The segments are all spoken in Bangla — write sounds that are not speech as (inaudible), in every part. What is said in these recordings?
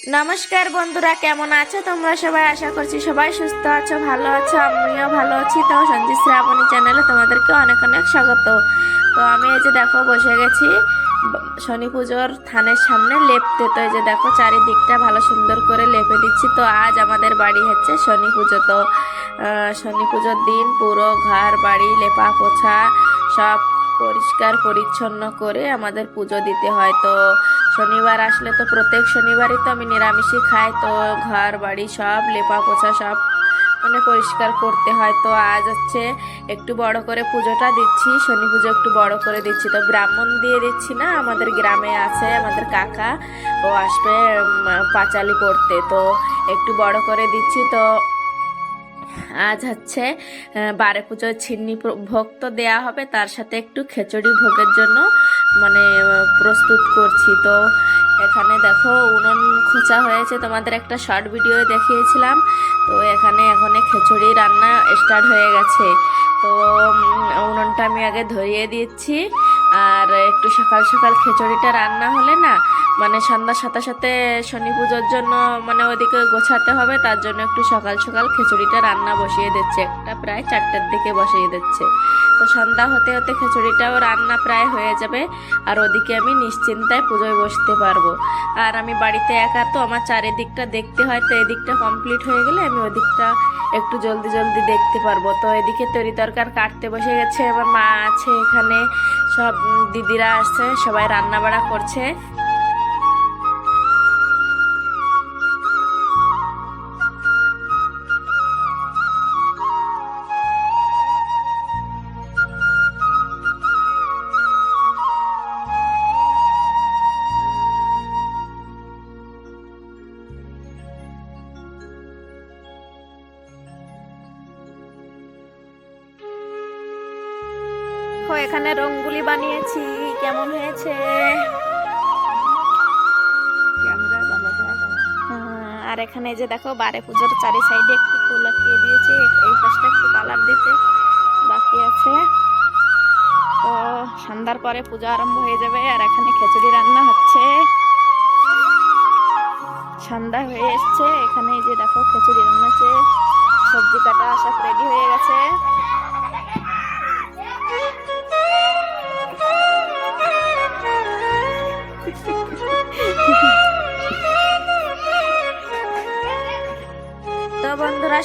নমস্কার বন্ধুরা, কেমন আছো? তোমরা সবাই আশা করছি সবাই সুস্থ আছো, ভালো আছো, আমিও ভালো আছি। তো সঞ্জিত শ্রাবণী চ্যানেলে তোমাদেরকে অনেক অনেক স্বাগত। তো আমি এই যে দেখো, বসে গেছি শনি পুজোর থানের সামনে লেপতে। তো এই যে দেখো, চারিদিকটা ভালো সুন্দর করে লেপে দিচ্ছি। তো আজ আমাদের বাড়ি হচ্ছে শনি পুজো। তো শনি পুজোর দিন পুরো ঘর, বাড়ি লেপা পোছা সব পরিষ্কার, পরিচ্ছন্ন করে আমাদের পুজো দিতে হয়। তো শনিবার আসলে তো প্রত্যেক শনিবারই তো আমি নিরামিষই খাই। তো ঘর, বাড়ি সব, লেপা পোছা সব মানে পরিষ্কার করতে হয়। তো আজ হচ্ছে একটু বড় করে পুজোটা দিচ্ছি। শনি পুজো একটু বড় করে দিচ্ছি। তো ব্রাহ্মণ দিয়ে দিচ্ছি না, আমাদের গ্রামে আছে আমাদের কাকা। ও আসবে পাঁচালি করতে। তো একটু বড় করে দিচ্ছি। তো আজ হচ্ছে বারে পুজোর ছিন্নি ভোগ তো দেওয়া হবে, তার সাথে একটু খিচুড়ি ভোগের জন্য মানে প্রস্তুত করছি। তো এখানে দেখো উনুন খোঁচা হয়েছে, তোমাদের একটা শর্ট ভিডিও দেখিয়েছিলাম। তো এখানে এখন খিচুড়ি রান্না স্টার্ট হয়ে গেছে। তো উনুনটা আমি আগে ধরিয়ে দিচ্ছি। আর একটু সকাল সকাল খিচুড়িটা রান্না হলে না মানে সন্ধ্যার সাথে সাথে শনি পুজোর জন্য মানে ওদিকে গোছাতে হবে, তার জন্য একটু সকাল সকাল খিচুড়িটা রান্না বসিয়ে দিচ্ছে। একটা প্রায় চারটের দিকে বসিয়ে দিচ্ছে। তো সন্ধ্যা হতে হতে খিচুড়িটাও রান্না প্রায় হয়ে যাবে, আর ওদিকে আমি নিশ্চিন্তায় পুজোয় বসতে পারব। আর আমি বাড়িতে একা, তো আমার চারিদিকটা দেখতে হয়, তো এদিকটা কমপ্লিট হয়ে গেলে আমি ওদিকটা একটু জলদি জলদি দেখতে পারব। তো এদিকে তরি তরকার কাটতে বসে গেছে এবার মা আছে এখানে, সব দিদিরা আছে, সবাই রান্না বাড়া করছে। দেখো এখানে রঙ্গুলি বানিয়েছি। কেমন হয়েছে? হ্যাঁ, আর এখানে যে দেখো বারে পুজোর চারি সাইডে একটু ফুল লাগিয়ে দিয়েছি। এই পাশটা একটু কালার দিতে বাকি আছে। তো সন্ধ্যার পরে পুজো আরম্ভ হয়ে যাবে আর এখানে খিচুড়ি রান্না হচ্ছে। সন্ধ্যা হয়ে এসছে এখানে যে দেখো খিচুড়ি রান্না হচ্ছে। সবজি কাটা সব রেডি হয়ে গেছে।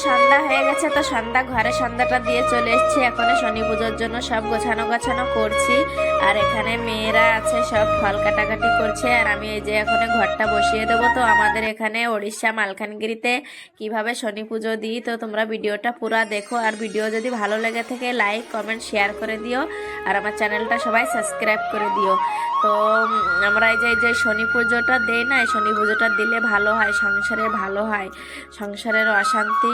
সন্ধ্যা হয়ে গেছে, তো সন্ধ্যা ঘরে সন্ধ্যাটা দিয়ে চলে এসেছি। এখন শনি পুজোর জন্য সব গোছানো গোছানো করছি। আর এখানে মেয়েরা আছে, সব ফল কাটাকাটি করছে। আর আমি এই যে এখন ঘরটা বসিয়ে দেবো, তো আমাদের এখানে ওড়িশা মালকানগিরিতে কীভাবে শনি পুজো দিই, তো তোমরা ভিডিওটা পুরো দেখো। আর ভিডিও যদি ভালো লেগে থাকে লাইক কমেন্ট শেয়ার করে দিও। আর আমার চ্যানেলটা সবাই সাবস্ক্রাইব করে দিও। তো আমরা এই যে এই যে শনি পুজোটা দেই না শনি পুজোটা দিলে ভালো হয়, সংসারে ভালো হয়, সংসারের অশান্তি।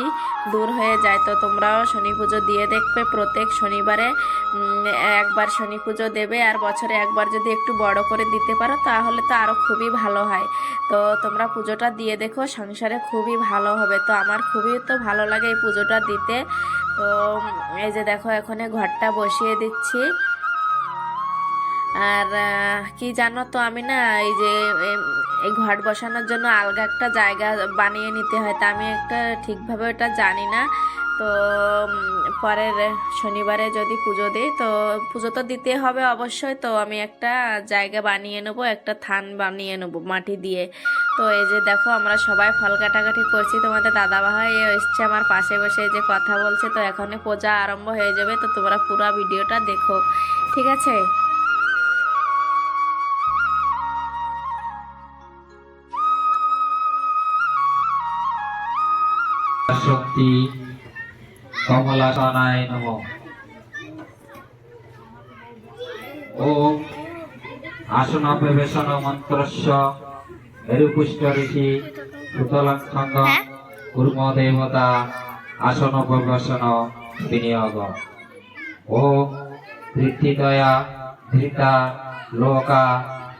দূর হয়ে যায়। তো তোমরাও শনি পুজো দিয়ে দেখবে প্রত্যেক শনিবারে। একবার শনি পুজো দেবে আর বছরে একবার যদি একটু বড় করে দিতে পারো তাহলে তো আরও খুবই ভালো হয়। তো তোমরা পুজোটা দিয়ে দেখো, সংসারে খুবই ভালো হবে। তো আমার খুবই তো ভালো লাগে এই পুজোটা দিতে। তো এই যে দেখো, এখানে ঘরটা বসিয়ে দিচ্ছি। আর কি জানো তো আমি না এই যে, এই ঘট বসানোর জন্য আলগা একটা জায়গা বানিয়ে নিতে হয়। তা আমি একটা ঠিকভাবে ওটা জানি না। তো পরের শনিবারে যদি পুজো দিই, তো পুজো তো দিতে হবে অবশ্যই। তো আমি একটা জায়গা বানিয়ে নেব, একটা থান বানিয়ে নেব মাটি দিয়ে। তো এই যে দেখো, আমরা সবাই ফল কাটাকাটি করছি। তোমাদের দাদা ভাই এসছে আমার পাশে বসে যে কথা বলছে। তো এখনই পূজা আরম্ভ হয়ে যাবে। তো তোমরা পুরো ভিডিওটা দেখো। ঠিক আছে? শক্তি কমলাসনায় নম। ওম আসন প্রবেশন মন্ত্রস্য মেরুপুষ্ট ঋষি সুতলং ছন্দ কুর্ম দেবতা আসন প্রবেশন বিনিয়োগ। ওম ধৃতিদয়া ধৃতা লোকা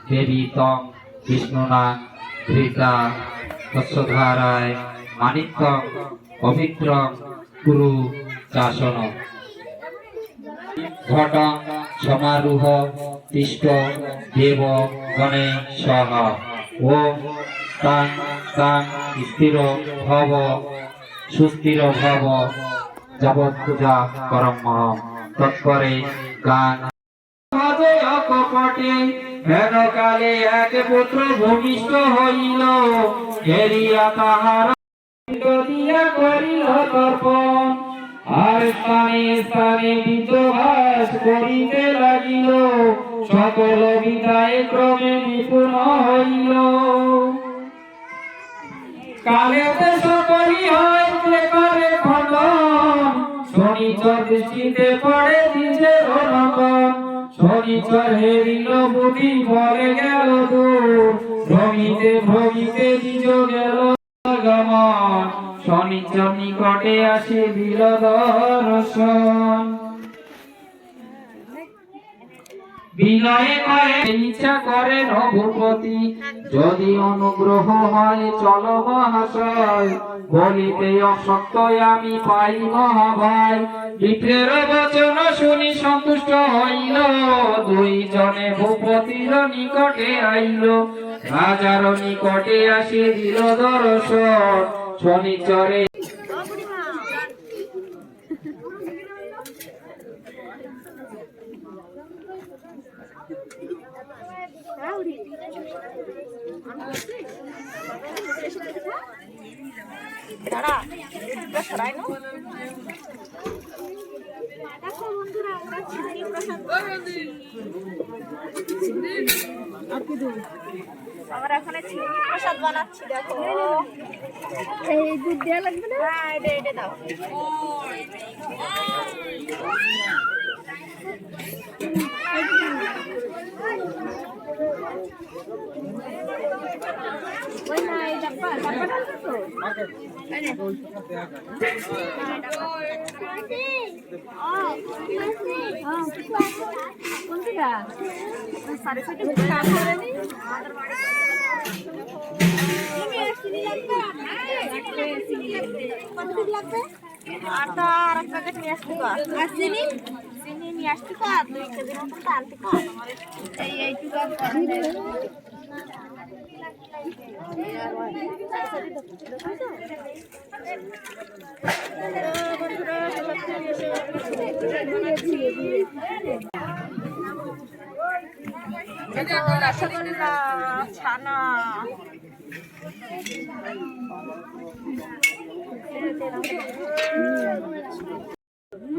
দেবী তং বিষ্ণুনা ধৃতা তস্যধারায় মানিক্যং পবিত্রং কুরু চাসন ঘট সমারোহ তিষ্ঠ দেব গণে সহ। ওম তাং তাং স্থির ভব, সুস্থির ভব, যাবৎ পূজা করম তৎপরে গান। ভাবে অকপটে হেন কালে এক পুত্র ভূমিষ্ঠ হইল, হেরিয়া তাহার দিয়া করিল তর্পণ আর স্থানে স্থানে বিদ্রোহাস করিতে লাগিল, সকল বিদায় ক্রমে নিপুণ হইল। কালেতে সকলই হয় করে খণ্ডন, শনিচর দৃষ্টিতে পড়ে দিছে রণকন শনিচর হেরিল বুদ্ধি বলে গেল দূর ভ্রমিতে ভ্রমিতে দ্বিজ গেল গমন শনিচর নিকটে আসে দিল দর্শন। বিনয়ে কয়ে ইচ্ছা করে রঘুপতি যদি অনুগ্রহ হয়, চল মহাশয়। বলিতে অশক্ত আমি পাই মহাভয় বিপ্রের বচন শুনি সন্তুষ্ট হইল। দুই জনে ভূপতির নিকটে আইল। রাজার নিকটে আসি দিল দর্শন। শনিচরে আমরা এখানে চিনি প্রসাদ বানাচ্ছি দেখো। এই দুধ হ্যাঁ এটা এটা দাও। আর এক প্যাকেট নিয়ে আসতে আর নিয়ে আসতে কর দুই কেজির মতন তো আনতে কর এই এইটুকু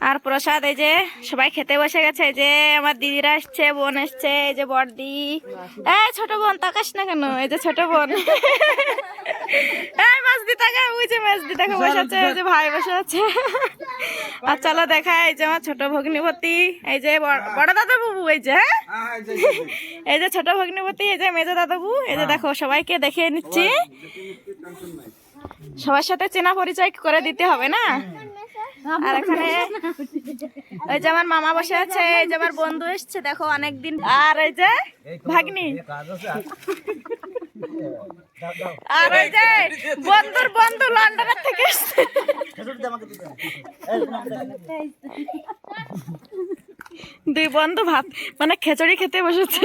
আর প্রসাদ এই যে সবাই খেতে বসে গেছে এই যে আমার দিদিরা আসছে বোন এসছে এই যে বড়দি এই ছোট বোন তাকাস না কেন এই যে ছোট বোন এই মাছদি তাকা ওই যে মাছদি তাকে বসে আছে এই যে ভাই বসে আছে আর চলো দেখা এই যে আমার ছোট ভগ্নিপতি এই যে বড়- বড় দাদা বাবু এই যে হ্যাঁ? এই যে ছোট ভগ্নিপতি এই যে মেজো দাদা বাবু এই যে দেখো সবাইকে দেখে নিচ্ছি সবার সাথে চেনা পরিচয় করে দিতে হবে না আর এখানে ওই যে আমার মামা বসে আছে এই যে আমার বন্ধু এসছে দেখো অনেকদিন। আর এই যে ভাগ্নি। (laughs) আর ওই যে বন্ধুর বন্ধু লন্ডনের থেকে এসছে। দুই বন্ধু ভাত মানে খিচুড়ি খেতে বসেছে।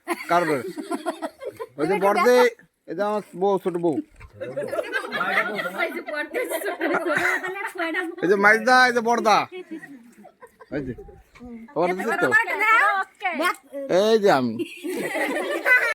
কারোর ওই যে বড়দে এই যে আমার বউ ছোট বউ। এই যে মাইজদা এই যে বড়দা। এই যে। খবর দিছিস তো? এই যে আমি।